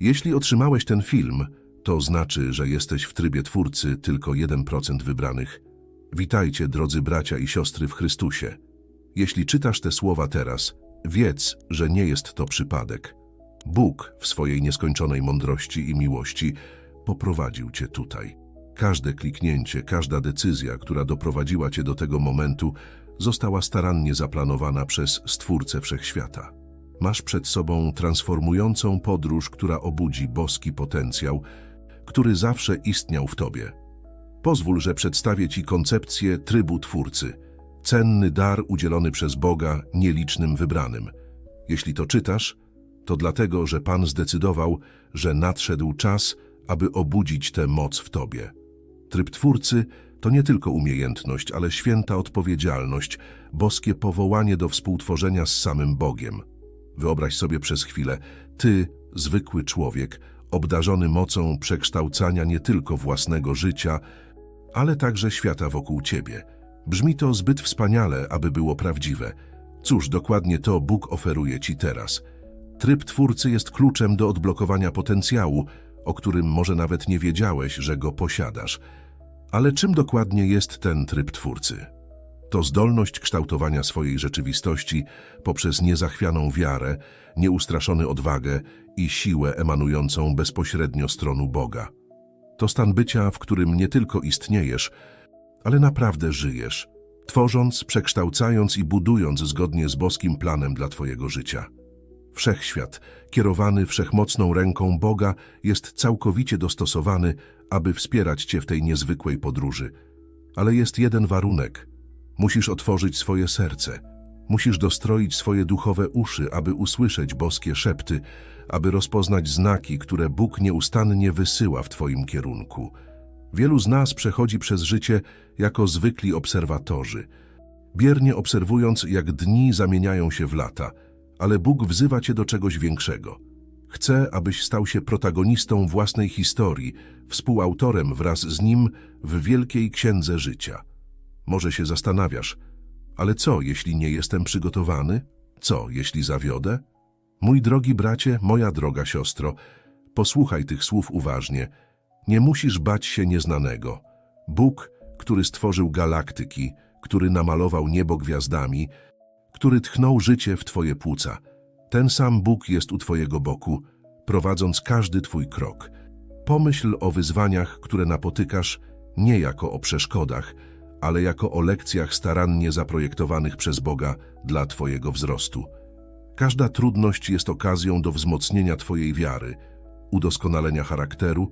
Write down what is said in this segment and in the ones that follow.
Jeśli otrzymałeś ten film, to znaczy, że jesteś w trybie twórcy tylko 1% wybranych. Witajcie, drodzy bracia i siostry w Chrystusie. Jeśli czytasz te słowa teraz, wiedz, że nie jest to przypadek. Bóg w swojej nieskończonej mądrości i miłości poprowadził cię tutaj. Każde kliknięcie, każda decyzja, która doprowadziła cię do tego momentu, została starannie zaplanowana przez Stwórcę Wszechświata. Masz przed sobą transformującą podróż, która obudzi boski potencjał, który zawsze istniał w tobie. Pozwól, że przedstawię ci koncepcję trybu Twórcy, cenny dar udzielony przez Boga nielicznym wybranym. Jeśli to czytasz, to dlatego, że Pan zdecydował, że nadszedł czas, aby obudzić tę moc w tobie. Tryb Twórcy to nie tylko umiejętność, ale święta odpowiedzialność, boskie powołanie do współtworzenia z samym Bogiem. Wyobraź sobie przez chwilę, ty, zwykły człowiek, obdarzony mocą przekształcania nie tylko własnego życia, ale także świata wokół ciebie. Brzmi to zbyt wspaniale, aby było prawdziwe. Cóż, dokładnie to Bóg oferuje ci teraz. Tryb Twórcy jest kluczem do odblokowania potencjału, o którym może nawet nie wiedziałeś, że go posiadasz. Ale czym dokładnie jest ten tryb Twórcy? To zdolność kształtowania swojej rzeczywistości poprzez niezachwianą wiarę, nieustraszony odwagę i siłę emanującą bezpośrednio z tronu Boga. To stan bycia, w którym nie tylko istniejesz, ale naprawdę żyjesz, tworząc, przekształcając i budując zgodnie z boskim planem dla Twojego życia. Wszechświat, kierowany wszechmocną ręką Boga, jest całkowicie dostosowany, aby wspierać Cię w tej niezwykłej podróży. Ale jest jeden warunek. Musisz otworzyć swoje serce. Musisz dostroić swoje duchowe uszy, aby usłyszeć boskie szepty, aby rozpoznać znaki, które Bóg nieustannie wysyła w Twoim kierunku. Wielu z nas przechodzi przez życie jako zwykli obserwatorzy, biernie obserwując, jak dni zamieniają się w lata, ale Bóg wzywa Cię do czegoś większego. Chce, abyś stał się protagonistą własnej historii, współautorem wraz z Nim w wielkiej księdze życia. Może się zastanawiasz, ale co, jeśli nie jestem przygotowany? Co, jeśli zawiodę? Mój drogi bracie, moja droga siostro, posłuchaj tych słów uważnie. Nie musisz bać się nieznanego. Bóg, który stworzył galaktyki, który namalował niebo gwiazdami, który tchnął życie w Twoje płuca. Ten sam Bóg jest u Twojego boku, prowadząc każdy Twój krok. Pomyśl o wyzwaniach, które napotykasz, nie jako o przeszkodach, ale jako o lekcjach starannie zaprojektowanych przez Boga dla Twojego wzrostu. Każda trudność jest okazją do wzmocnienia Twojej wiary, udoskonalenia charakteru,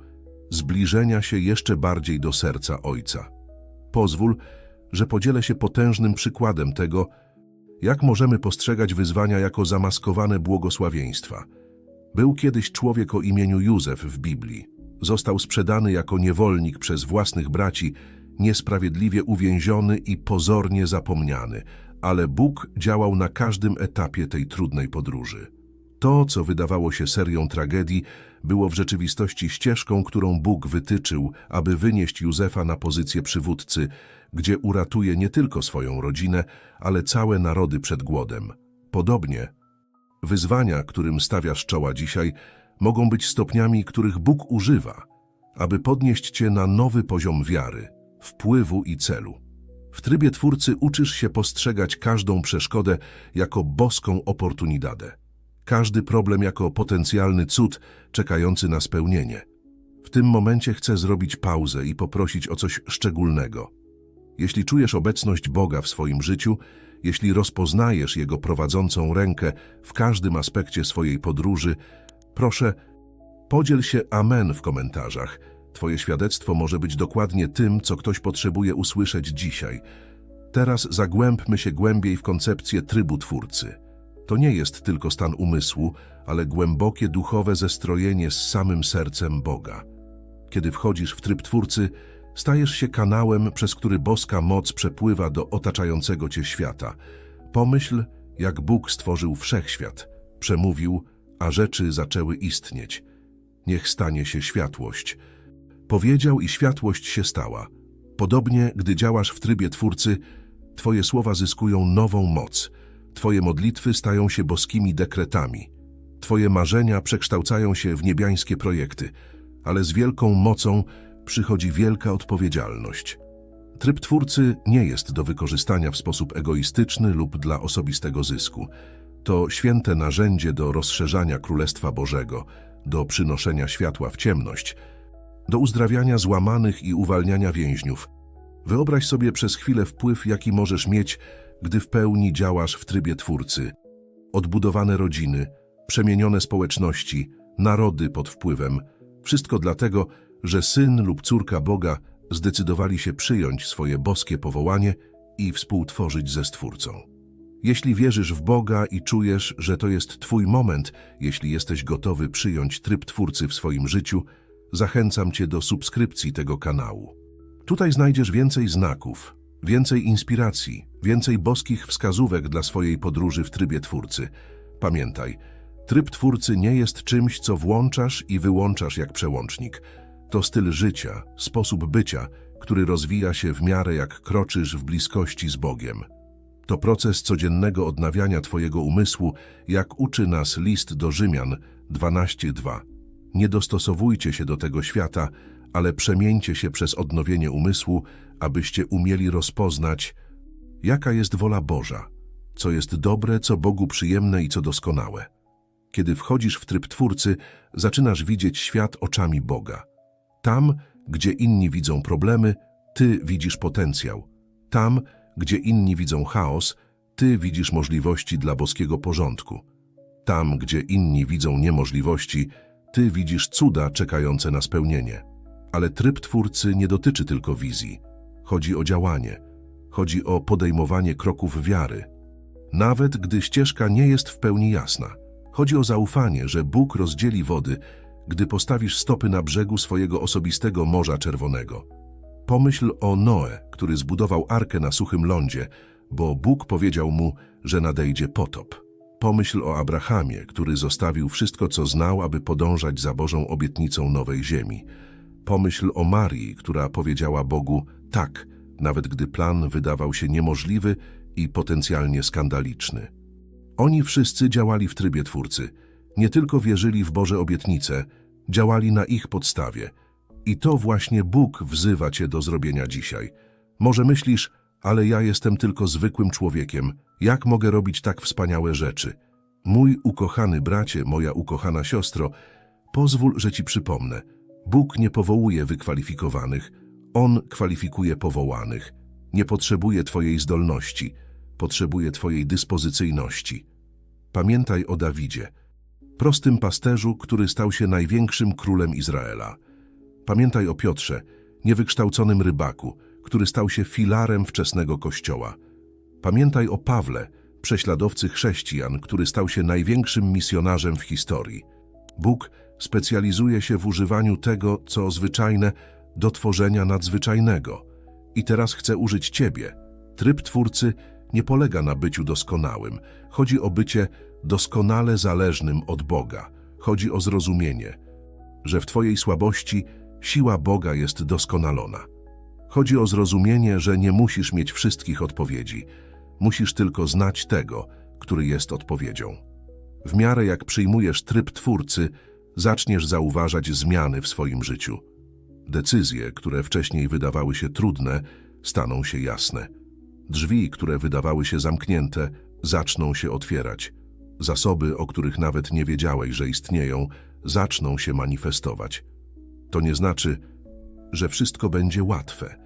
zbliżenia się jeszcze bardziej do serca Ojca. Pozwól, że podzielę się potężnym przykładem tego, jak możemy postrzegać wyzwania jako zamaskowane błogosławieństwa. Był kiedyś człowiek o imieniu Józef w Biblii. Został sprzedany jako niewolnik przez własnych braci, niesprawiedliwie uwięziony i pozornie zapomniany, ale Bóg działał na każdym etapie tej trudnej podróży. To, co wydawało się serią tragedii, było w rzeczywistości ścieżką, którą Bóg wytyczył, aby wynieść Józefa na pozycję przywódcy, gdzie uratuje nie tylko swoją rodzinę, ale całe narody przed głodem. Podobnie, wyzwania, którym stawiasz czoła dzisiaj, mogą być stopniami, których Bóg używa, aby podnieść cię na nowy poziom wiary, wpływu i celu. W trybie Twórcy uczysz się postrzegać każdą przeszkodę jako boską oportunidadę, każdy problem jako potencjalny cud czekający na spełnienie. W tym momencie chcę zrobić pauzę i poprosić o coś szczególnego. Jeśli czujesz obecność Boga w swoim życiu, jeśli rozpoznajesz Jego prowadzącą rękę w każdym aspekcie swojej podróży, proszę, podziel się Amen w komentarzach. Twoje świadectwo może być dokładnie tym, co ktoś potrzebuje usłyszeć dzisiaj. Teraz zagłębmy się głębiej w koncepcję trybu Twórcy. To nie jest tylko stan umysłu, ale głębokie duchowe zestrojenie z samym sercem Boga. Kiedy wchodzisz w tryb Twórcy, Stajesz się kanałem, przez który boska moc przepływa do otaczającego cię świata. Pomyśl, jak Bóg stworzył wszechświat, przemówił, a rzeczy zaczęły istnieć. Niech stanie się światłość. Powiedział i światłość się stała. Podobnie, gdy działasz w trybie Twórcy, Twoje słowa zyskują nową moc. Twoje modlitwy stają się boskimi dekretami. Twoje marzenia przekształcają się w niebiańskie projekty, ale z wielką mocą przychodzi wielka odpowiedzialność. Tryb twórcy nie jest do wykorzystania w sposób egoistyczny lub dla osobistego zysku. To święte narzędzie do rozszerzania Królestwa Bożego, do przynoszenia światła w ciemność, do uzdrawiania złamanych i uwalniania więźniów. Wyobraź sobie przez chwilę wpływ, jaki możesz mieć, gdy w pełni działasz w trybie twórcy. Odbudowane rodziny, przemienione społeczności, narody pod wpływem. Wszystko dlatego, że syn lub córka Boga zdecydowali się przyjąć swoje boskie powołanie i współtworzyć ze Stwórcą. Jeśli wierzysz w Boga i czujesz, że to jest Twój moment, jeśli jesteś gotowy przyjąć tryb Twórcy w swoim życiu, zachęcam Cię do subskrypcji tego kanału. Tutaj znajdziesz więcej znaków, więcej inspiracji, więcej boskich wskazówek dla swojej podróży w trybie Twórcy. Pamiętaj, tryb Twórcy nie jest czymś, co włączasz i wyłączasz jak przełącznik. To styl życia, sposób bycia, który rozwija się w miarę jak kroczysz w bliskości z Bogiem. To proces codziennego odnawiania Twojego umysłu, jak uczy nas list do Rzymian 12.2. Nie dostosowujcie się do tego świata, ale przemieńcie się przez odnowienie umysłu, abyście umieli rozpoznać, jaka jest wola Boża, co jest dobre, co Bogu przyjemne i co doskonałe. Kiedy wchodzisz w tryb Twórcy, zaczynasz widzieć świat oczami Boga. Tam, gdzie inni widzą problemy, Ty widzisz potencjał. Tam, gdzie inni widzą chaos, Ty widzisz możliwości dla boskiego porządku. Tam, gdzie inni widzą niemożliwości, Ty widzisz cuda czekające na spełnienie. Ale tryb Twórcy nie dotyczy tylko wizji. Chodzi o działanie. Chodzi o podejmowanie kroków wiary. Nawet gdy ścieżka nie jest w pełni jasna. Chodzi o zaufanie, że Bóg rozdzieli wody, gdy postawisz stopy na brzegu swojego osobistego Morza Czerwonego. Pomyśl o Noe, który zbudował arkę na suchym lądzie, bo Bóg powiedział mu, że nadejdzie potop. Pomyśl o Abrahamie, który zostawił wszystko, co znał, aby podążać za Bożą obietnicą nowej ziemi. Pomyśl o Marii, która powiedziała Bogu tak, nawet gdy plan wydawał się niemożliwy i potencjalnie skandaliczny. Oni wszyscy działali w trybie Twórcy. Nie tylko wierzyli w Boże obietnice, działali na ich podstawie. I to właśnie Bóg wzywa cię do zrobienia dzisiaj. Może myślisz, ale ja jestem tylko zwykłym człowiekiem. Jak mogę robić tak wspaniałe rzeczy? Mój ukochany bracie, moja ukochana siostro, pozwól, że ci przypomnę. Bóg nie powołuje wykwalifikowanych, On kwalifikuje powołanych. Nie potrzebuje twojej zdolności, potrzebuje twojej dyspozycyjności. Pamiętaj o Dawidzie, prostym pasterzu, który stał się największym królem Izraela. Pamiętaj o Piotrze, niewykształconym rybaku, który stał się filarem wczesnego kościoła. Pamiętaj o Pawle, prześladowcy chrześcijan, który stał się największym misjonarzem w historii. Bóg specjalizuje się w używaniu tego, co zwyczajne, do tworzenia nadzwyczajnego. I teraz chce użyć Ciebie. Tryb Twórcy nie polega na byciu doskonałym. Chodzi o bycie doskonale zależnym od Boga. Chodzi o zrozumienie, że w Twojej słabości siła Boga jest doskonalona. Chodzi o zrozumienie, że nie musisz mieć wszystkich odpowiedzi. Musisz tylko znać tego, który jest odpowiedzią. W miarę jak przyjmujesz tryb Twórcy, zaczniesz zauważać zmiany w swoim życiu. Decyzje, które wcześniej wydawały się trudne, staną się jasne. Drzwi, które wydawały się zamknięte, zaczną się otwierać. Zasoby, o których nawet nie wiedziałeś, że istnieją, zaczną się manifestować. To nie znaczy, że wszystko będzie łatwe.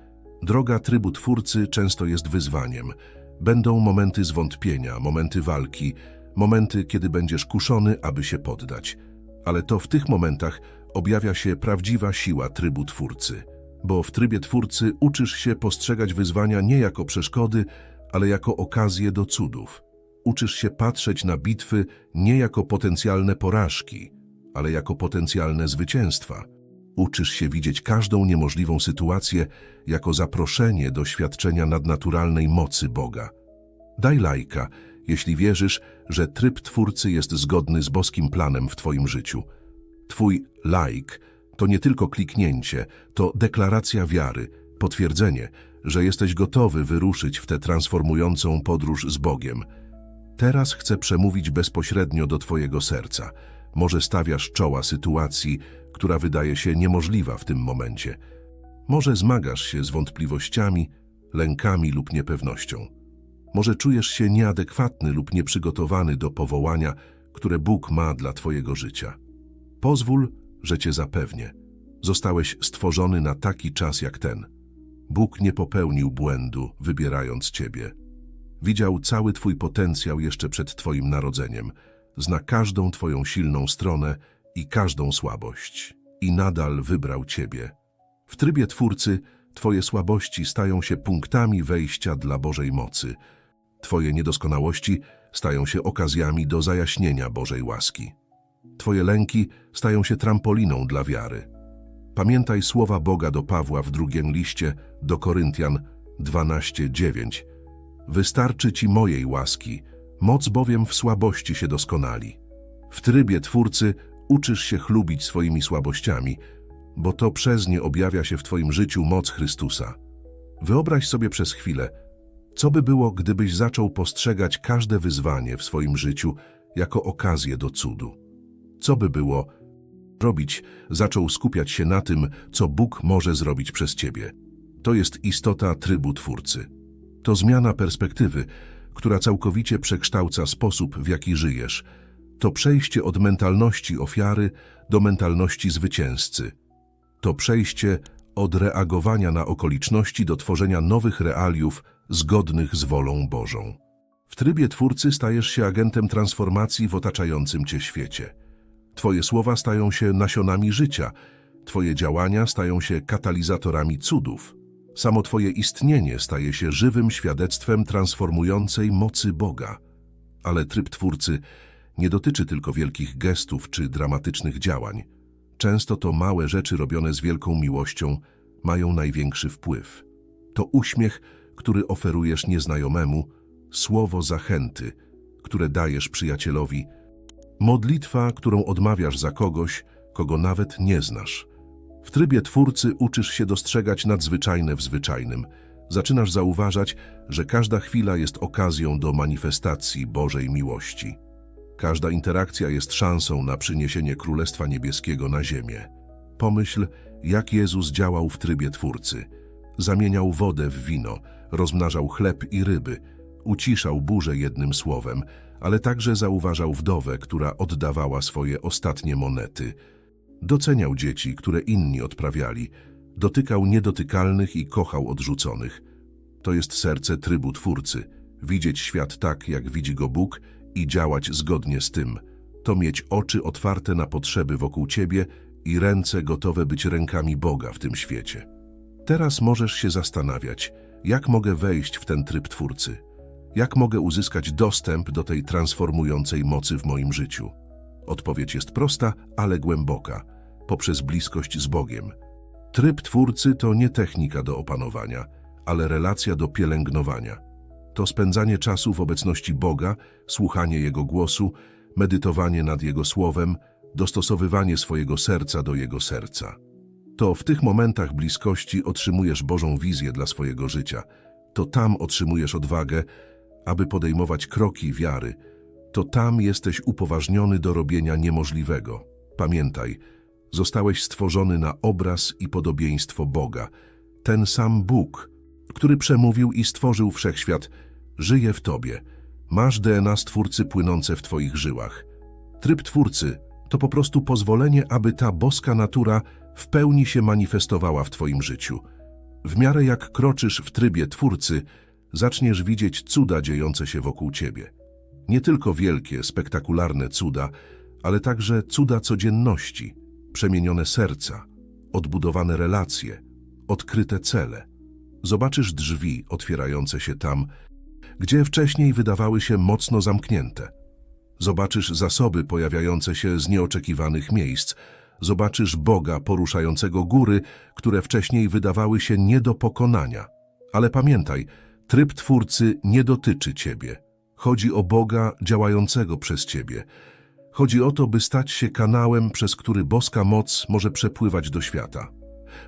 Droga trybu Twórcy często jest wyzwaniem. Będą momenty zwątpienia, momenty walki, momenty, kiedy będziesz kuszony, aby się poddać. Ale to w tych momentach objawia się prawdziwa siła trybu Twórcy. Bo w trybie Twórcy uczysz się postrzegać wyzwania nie jako przeszkody, ale jako okazję do cudów. Uczysz się patrzeć na bitwy nie jako potencjalne porażki, ale jako potencjalne zwycięstwa. Uczysz się widzieć każdą niemożliwą sytuację jako zaproszenie do świadczenia nadnaturalnej mocy Boga. Daj lajka, jeśli wierzysz, że tryb Twórcy jest zgodny z boskim planem w Twoim życiu. Twój like to nie tylko kliknięcie, to deklaracja wiary, potwierdzenie, że jesteś gotowy wyruszyć w tę transformującą podróż z Bogiem. Teraz chcę przemówić bezpośrednio do Twojego serca. Może stawiasz czoła sytuacji, która wydaje się niemożliwa w tym momencie. Może zmagasz się z wątpliwościami, lękami lub niepewnością. Może czujesz się nieadekwatny lub nieprzygotowany do powołania, które Bóg ma dla Twojego życia. Pozwól, że Cię zapewnię. Zostałeś stworzony na taki czas jak ten. Bóg nie popełnił błędu, wybierając Ciebie. Widział cały Twój potencjał jeszcze przed Twoim narodzeniem. Zna każdą Twoją silną stronę i każdą słabość. I nadal wybrał Ciebie. W trybie Twórcy Twoje słabości stają się punktami wejścia dla Bożej mocy. Twoje niedoskonałości stają się okazjami do zajaśnienia Bożej łaski. Twoje lęki stają się trampoliną dla wiary. Pamiętaj słowa Boga do Pawła w drugim liście do Koryntian 12:9. Wystarczy Ci mojej łaski, moc bowiem w słabości się doskonali. W trybie Twórcy uczysz się chlubić swoimi słabościami, bo to przez nie objawia się w Twoim życiu moc Chrystusa. Wyobraź sobie przez chwilę, co by było, gdybyś zaczął postrzegać każde wyzwanie w swoim życiu jako okazję do cudu? Co by było robić, zaczął skupiać się na tym, co Bóg może zrobić przez Ciebie. To jest istota trybu Twórcy. To zmiana perspektywy, która całkowicie przekształca sposób, w jaki żyjesz. To przejście od mentalności ofiary do mentalności zwycięzcy. To przejście od reagowania na okoliczności do tworzenia nowych realiów zgodnych z wolą Bożą. W trybie Twórcy stajesz się agentem transformacji w otaczającym Cię świecie. Twoje słowa stają się nasionami życia, Twoje działania stają się katalizatorami cudów. Samo Twoje istnienie staje się żywym świadectwem transformującej mocy Boga. Ale tryb Twórcy nie dotyczy tylko wielkich gestów czy dramatycznych działań. Często to małe rzeczy robione z wielką miłością mają największy wpływ. To uśmiech, który oferujesz nieznajomemu, słowo zachęty, które dajesz przyjacielowi, modlitwa, którą odmawiasz za kogoś, kogo nawet nie znasz. W trybie Twórcy uczysz się dostrzegać nadzwyczajne w zwyczajnym. Zaczynasz zauważać, że każda chwila jest okazją do manifestacji Bożej miłości. Każda interakcja jest szansą na przyniesienie Królestwa Niebieskiego na ziemię. Pomyśl, jak Jezus działał w trybie Twórcy. Zamieniał wodę w wino, rozmnażał chleb i ryby, uciszał burzę jednym słowem, ale także zauważał wdowę, która oddawała swoje ostatnie monety. Doceniał dzieci, które inni odprawiali, dotykał niedotykalnych i kochał odrzuconych. To jest serce trybu Twórcy. Widzieć świat tak, jak widzi go Bóg i działać zgodnie z tym. To mieć oczy otwarte na potrzeby wokół ciebie i ręce gotowe być rękami Boga w tym świecie. Teraz możesz się zastanawiać, jak mogę wejść w ten tryb Twórcy. Jak mogę uzyskać dostęp do tej transformującej mocy w moim życiu? Odpowiedź jest prosta, ale głęboka, poprzez bliskość z Bogiem. Tryb Twórcy to nie technika do opanowania, ale relacja do pielęgnowania. To spędzanie czasu w obecności Boga, słuchanie Jego głosu, medytowanie nad Jego słowem, dostosowywanie swojego serca do Jego serca. To w tych momentach bliskości otrzymujesz Bożą wizję dla swojego życia. To tam otrzymujesz odwagę, aby podejmować kroki wiary, to tam jesteś upoważniony do robienia niemożliwego. Pamiętaj, zostałeś stworzony na obraz i podobieństwo Boga. Ten sam Bóg, który przemówił i stworzył wszechświat, żyje w tobie. Masz DNA Stwórcy płynące w twoich żyłach. Tryb Twórcy to po prostu pozwolenie, aby ta boska natura w pełni się manifestowała w twoim życiu. W miarę jak kroczysz w trybie Twórcy, zaczniesz widzieć cuda dziejące się wokół ciebie. Nie tylko wielkie, spektakularne cuda, ale także cuda codzienności, przemienione serca, odbudowane relacje, odkryte cele. Zobaczysz drzwi otwierające się tam, gdzie wcześniej wydawały się mocno zamknięte. Zobaczysz zasoby pojawiające się z nieoczekiwanych miejsc. Zobaczysz Boga poruszającego góry, które wcześniej wydawały się nie do pokonania. Ale pamiętaj, Tryb Twórcy nie dotyczy Ciebie. Chodzi o Boga działającego przez Ciebie. Chodzi o to, by stać się kanałem, przez który boska moc może przepływać do świata.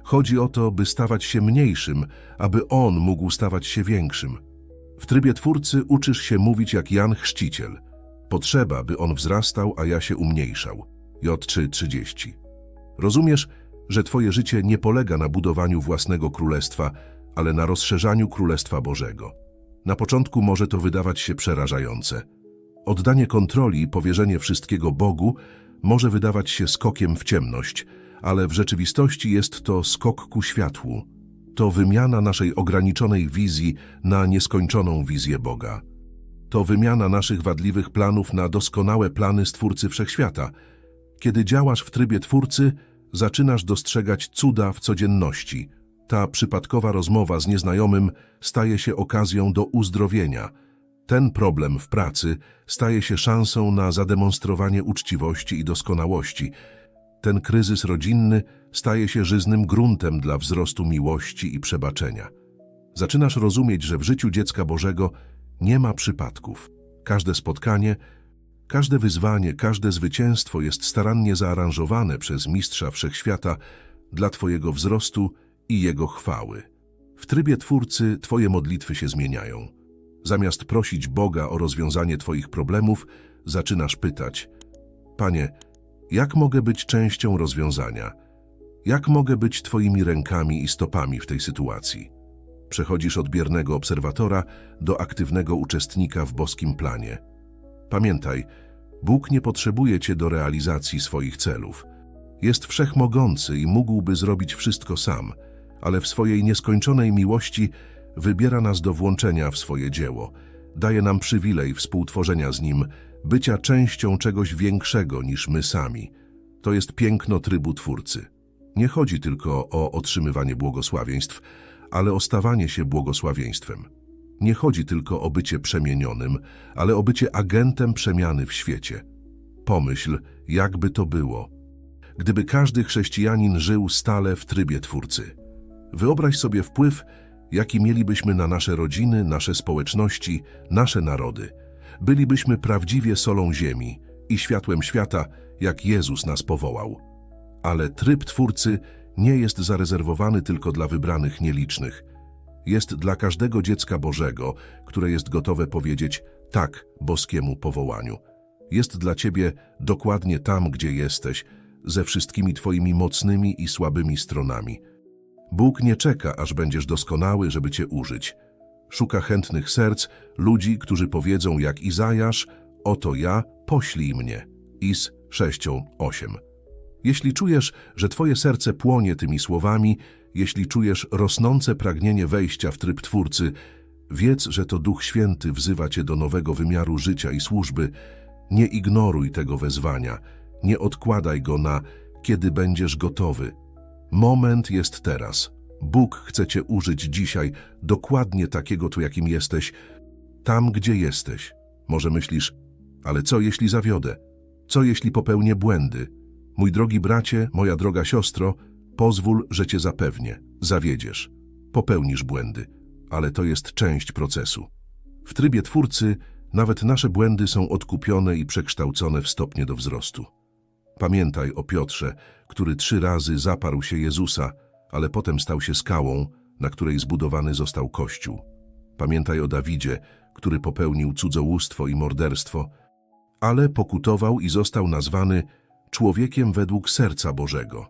Chodzi o to, by stawać się mniejszym, aby On mógł stawać się większym. W trybie twórcy uczysz się mówić jak Jan Chrzciciel. Potrzeba, by on wzrastał, a ja się umniejszał. J330. Rozumiesz, że twoje życie nie polega na budowaniu własnego królestwa, ale na rozszerzaniu Królestwa Bożego. Na początku może to wydawać się przerażające. Oddanie kontroli i powierzenie wszystkiego Bogu może wydawać się skokiem w ciemność, ale w rzeczywistości jest to skok ku światłu. To wymiana naszej ograniczonej wizji na nieskończoną wizję Boga. To wymiana naszych wadliwych planów na doskonałe plany Stwórcy Wszechświata. Kiedy działasz w trybie Twórcy, zaczynasz dostrzegać cuda w codzienności. Ta przypadkowa rozmowa z nieznajomym staje się okazją do uzdrowienia. Ten problem w pracy staje się szansą na zademonstrowanie uczciwości i doskonałości. Ten kryzys rodzinny staje się żyznym gruntem dla wzrostu miłości i przebaczenia. Zaczynasz rozumieć, że w życiu dziecka Bożego nie ma przypadków. Każde spotkanie, każde wyzwanie, każde zwycięstwo jest starannie zaaranżowane przez Mistrza Wszechświata dla Twojego wzrostu i Jego chwały. W trybie Twórcy Twoje modlitwy się zmieniają. Zamiast prosić Boga o rozwiązanie Twoich problemów, zaczynasz pytać: Panie, jak mogę być częścią rozwiązania? Jak mogę być Twoimi rękami i stopami w tej sytuacji? Przechodzisz od biernego obserwatora do aktywnego uczestnika w boskim planie. Pamiętaj, Bóg nie potrzebuje Cię do realizacji swoich celów. Jest wszechmogący i mógłby zrobić wszystko sam, ale w swojej nieskończonej miłości wybiera nas do włączenia w swoje dzieło. Daje nam przywilej współtworzenia z Nim, bycia częścią czegoś większego niż my sami. To jest piękno trybu Twórcy. Nie chodzi tylko o otrzymywanie błogosławieństw, ale o stawanie się błogosławieństwem. Nie chodzi tylko o bycie przemienionym, ale o bycie agentem przemiany w świecie. Pomyśl, jakby to było, gdyby każdy chrześcijanin żył stale w trybie Twórcy. Wyobraź sobie wpływ, jaki mielibyśmy na nasze rodziny, nasze społeczności, nasze narody. Bylibyśmy prawdziwie solą ziemi i światłem świata, jak Jezus nas powołał. Ale tryb Twórcy nie jest zarezerwowany tylko dla wybranych nielicznych. Jest dla każdego dziecka Bożego, które jest gotowe powiedzieć tak boskiemu powołaniu. Jest dla Ciebie dokładnie tam, gdzie jesteś, ze wszystkimi Twoimi mocnymi i słabymi stronami. Bóg nie czeka, aż będziesz doskonały, żeby Cię użyć. Szuka chętnych serc, ludzi, którzy powiedzą jak Izajasz, oto ja, poślij mnie. Is 6:8. Jeśli czujesz, że Twoje serce płonie tymi słowami, jeśli czujesz rosnące pragnienie wejścia w tryb Twórcy, wiedz, że to Duch Święty wzywa Cię do nowego wymiaru życia i służby. Nie ignoruj tego wezwania, nie odkładaj go na kiedy będziesz gotowy. Moment jest teraz. Bóg chce Cię użyć dzisiaj, dokładnie takiego tu, jakim jesteś, tam, gdzie jesteś. Może myślisz, ale co jeśli zawiodę? Co jeśli popełnię błędy? Mój drogi bracie, moja droga siostro, pozwól, że Cię zapewnię. Zawiedziesz. Popełnisz błędy, ale to jest część procesu. W trybie Twórcy nawet nasze błędy są odkupione i przekształcone w stopnie do wzrostu. Pamiętaj o Piotrze, który trzy razy zaparł się Jezusa, ale potem stał się skałą, na której zbudowany został Kościół. Pamiętaj o Dawidzie, który popełnił cudzołóstwo i morderstwo, ale pokutował i został nazwany człowiekiem według serca Bożego.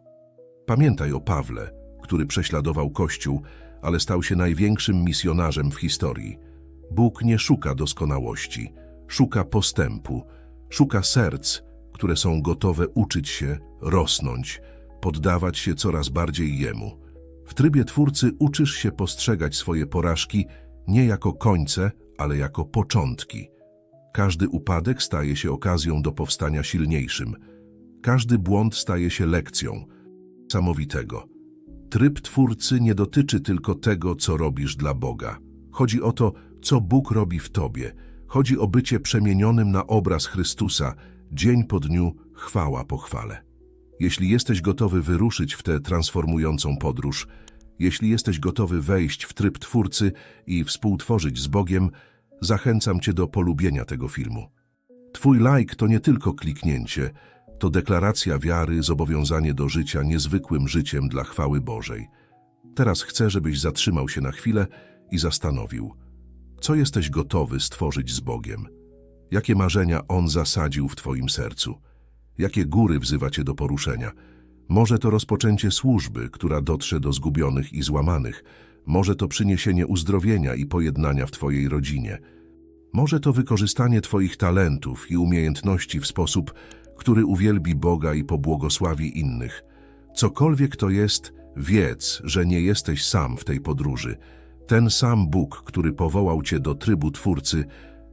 Pamiętaj o Pawle, który prześladował Kościół, ale stał się największym misjonarzem w historii. Bóg nie szuka doskonałości, szuka postępu, szuka serc, które są gotowe uczyć się, rosnąć, poddawać się coraz bardziej Jemu. W trybie Twórcy uczysz się postrzegać swoje porażki nie jako końce, ale jako początki. Każdy upadek staje się okazją do powstania silniejszym. Każdy błąd staje się lekcją. Samowitego. Tryb Twórcy nie dotyczy tylko tego, co robisz dla Boga. Chodzi o to, co Bóg robi w Tobie. Chodzi o bycie przemienionym na obraz Chrystusa, dzień po dniu, chwała po chwale. Jeśli jesteś gotowy wyruszyć w tę transformującą podróż, jeśli jesteś gotowy wejść w tryb Twórcy i współtworzyć z Bogiem, zachęcam Cię do polubienia tego filmu. Twój like to nie tylko kliknięcie, to deklaracja wiary, zobowiązanie do życia niezwykłym życiem dla chwały Bożej. Teraz chcę, żebyś zatrzymał się na chwilę i zastanowił, Co jesteś gotowy stworzyć z Bogiem? Jakie marzenia On zasadził w Twoim sercu? Jakie góry wzywa Cię do poruszenia? Może to rozpoczęcie służby, która dotrze do zgubionych i złamanych. Może to przyniesienie uzdrowienia i pojednania w Twojej rodzinie. Może to wykorzystanie Twoich talentów i umiejętności w sposób, który uwielbi Boga i pobłogosławi innych. Cokolwiek to jest, wiedz, że nie jesteś sam w tej podróży. Ten sam Bóg, który powołał Cię do trybu Twórcy,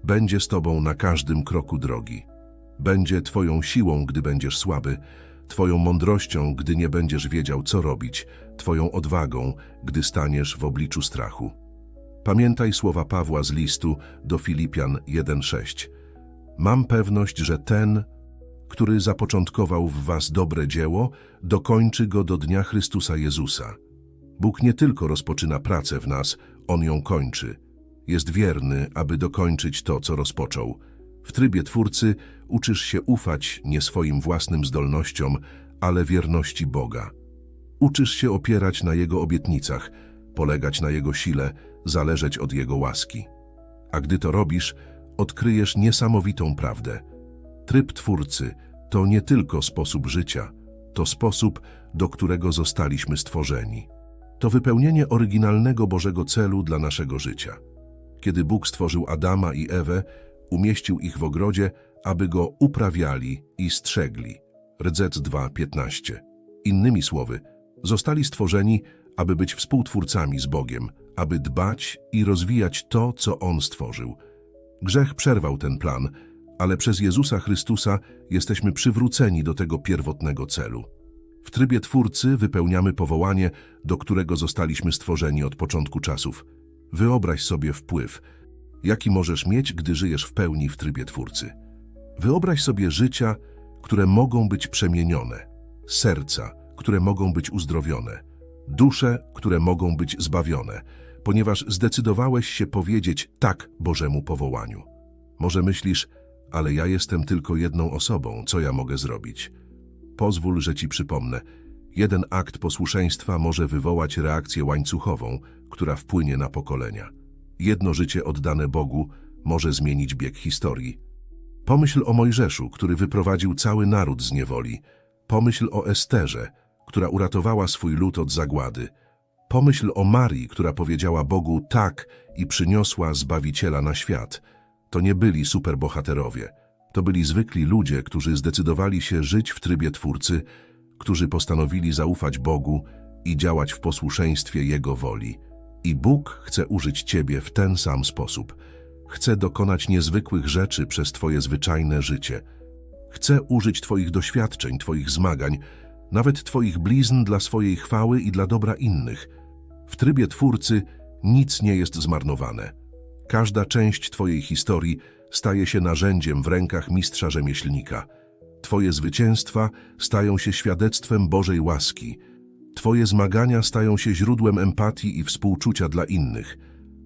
będzie z Tobą na każdym kroku drogi. Będzie Twoją siłą, gdy będziesz słaby, Twoją mądrością, gdy nie będziesz wiedział, co robić, Twoją odwagą, gdy staniesz w obliczu strachu. Pamiętaj słowa Pawła z listu do Filipian 1:6. Mam pewność, że ten, który zapoczątkował w was dobre dzieło, dokończy go do dnia Chrystusa Jezusa. Bóg nie tylko rozpoczyna pracę w nas, On ją kończy. Jest wierny, aby dokończyć to, co rozpoczął. W trybie Twórcy uczysz się ufać nie swoim własnym zdolnościom, ale wierności Boga. Uczysz się opierać na Jego obietnicach, polegać na Jego sile, zależeć od Jego łaski. A gdy to robisz, odkryjesz niesamowitą prawdę. Tryb Twórcy to nie tylko sposób życia, to sposób, do którego zostaliśmy stworzeni. To wypełnienie oryginalnego Bożego celu dla naszego życia. Kiedy Bóg stworzył Adama i Ewę, umieścił ich w ogrodzie, aby go uprawiali i strzegli. Rdzec 2:15. Innymi słowy, zostali stworzeni, aby być współtwórcami z Bogiem, aby dbać i rozwijać to, co On stworzył. Grzech przerwał ten plan, ale przez Jezusa Chrystusa jesteśmy przywróceni do tego pierwotnego celu. W trybie Twórcy wypełniamy powołanie, do którego zostaliśmy stworzeni od początku czasów. Wyobraź sobie wpływ, jaki możesz mieć, gdy żyjesz w pełni w trybie Twórcy. Wyobraź sobie życia, które mogą być przemienione, serca, które mogą być uzdrowione, dusze, które mogą być zbawione, ponieważ zdecydowałeś się powiedzieć tak Bożemu powołaniu. Może myślisz, ale ja jestem tylko jedną osobą, co ja mogę zrobić? Pozwól, że ci przypomnę. Jeden akt posłuszeństwa może wywołać reakcję łańcuchową, która wpłynie na pokolenia. Jedno życie oddane Bogu może zmienić bieg historii. Pomyśl o Mojżeszu, który wyprowadził cały naród z niewoli. Pomyśl o Esterze, która uratowała swój lud od zagłady. Pomyśl o Marii, która powiedziała Bogu tak i przyniosła Zbawiciela na świat. To nie byli superbohaterowie. To byli zwykli ludzie, którzy zdecydowali się żyć w trybie Twórcy, którzy postanowili zaufać Bogu i działać w posłuszeństwie Jego woli. I Bóg chce użyć Ciebie w ten sam sposób. Chce dokonać niezwykłych rzeczy przez Twoje zwyczajne życie. Chce użyć Twoich doświadczeń, Twoich zmagań, nawet Twoich blizn dla swojej chwały i dla dobra innych. W trybie Twórcy nic nie jest zmarnowane. Każda część Twojej historii staje się narzędziem w rękach mistrza rzemieślnika. Twoje zwycięstwa stają się świadectwem Bożej łaski. Twoje zmagania stają się źródłem empatii i współczucia dla innych.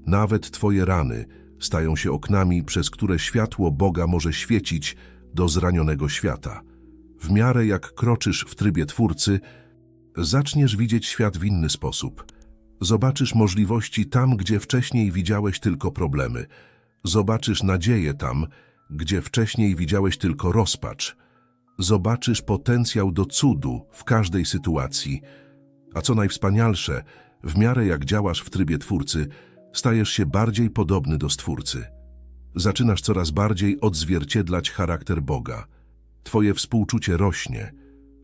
Nawet Twoje rany stają się oknami, przez które światło Boga może świecić do zranionego świata. W miarę jak kroczysz w trybie Twórcy, zaczniesz widzieć świat w inny sposób. Zobaczysz możliwości tam, gdzie wcześniej widziałeś tylko problemy. Zobaczysz nadzieję tam, gdzie wcześniej widziałeś tylko rozpacz. Zobaczysz potencjał do cudu w każdej sytuacji. A co najwspanialsze, w miarę jak działasz w trybie Twórcy, stajesz się bardziej podobny do Stwórcy. Zaczynasz coraz bardziej odzwierciedlać charakter Boga. Twoje współczucie rośnie,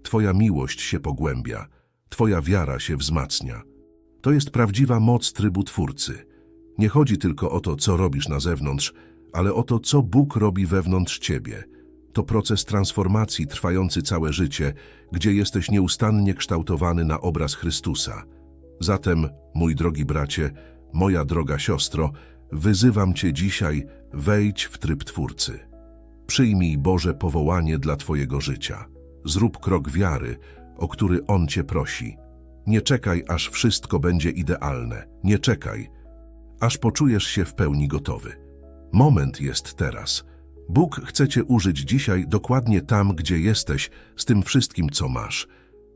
Twoja miłość się pogłębia, Twoja wiara się wzmacnia. To jest prawdziwa moc trybu Twórcy. Nie chodzi tylko o to, co robisz na zewnątrz, ale o to, co Bóg robi wewnątrz Ciebie. To proces transformacji trwający całe życie, gdzie jesteś nieustannie kształtowany na obraz Chrystusa. Zatem, mój drogi bracie, moja droga siostro, wyzywam Cię dzisiaj, wejdź w tryb Twórcy. Przyjmij Boże powołanie dla Twojego życia. Zrób krok wiary, o który On Cię prosi. Nie czekaj, aż wszystko będzie idealne. Nie czekaj, aż poczujesz się w pełni gotowy. Moment jest teraz. Bóg chce Cię użyć dzisiaj dokładnie tam, gdzie jesteś, z tym wszystkim, co masz.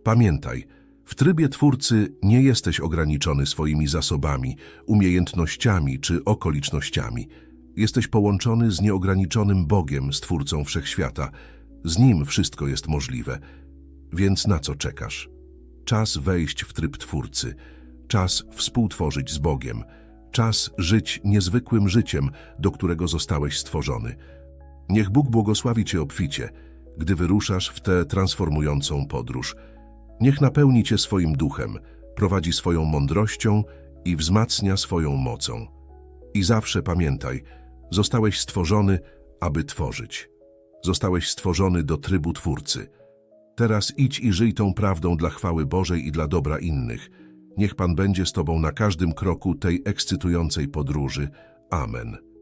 Pamiętaj, W trybie Twórcy nie jesteś ograniczony swoimi zasobami, umiejętnościami czy okolicznościami. Jesteś połączony z nieograniczonym Bogiem, Stwórcą Wszechświata. Z Nim wszystko jest możliwe. Więc na co czekasz? Czas wejść w tryb Twórcy. Czas współtworzyć z Bogiem. Czas żyć niezwykłym życiem, do którego zostałeś stworzony. Niech Bóg błogosławi Cię obficie, gdy wyruszasz w tę transformującą podróż. Niech napełni Cię swoim duchem, prowadzi swoją mądrością i wzmacnia swoją mocą. I zawsze pamiętaj, zostałeś stworzony, aby tworzyć. Zostałeś stworzony do trybu Twórcy. Teraz idź i żyj tą prawdą dla chwały Bożej i dla dobra innych. Niech Pan będzie z Tobą na każdym kroku tej ekscytującej podróży. Amen.